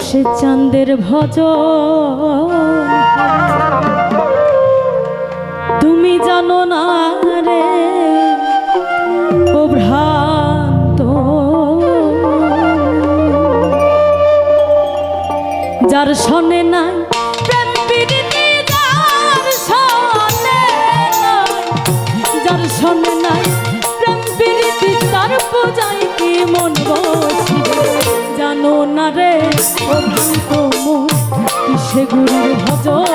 বসে চাঁদের ভজ তুমি জানো না রে, ও ভ্রান্ত। যার শোনে নাই, যার শোনে নাই জানো না রে ও ভক্ত মুখ কিসে গুরুর ভজন?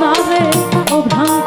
না রে ও ভ্রান্ত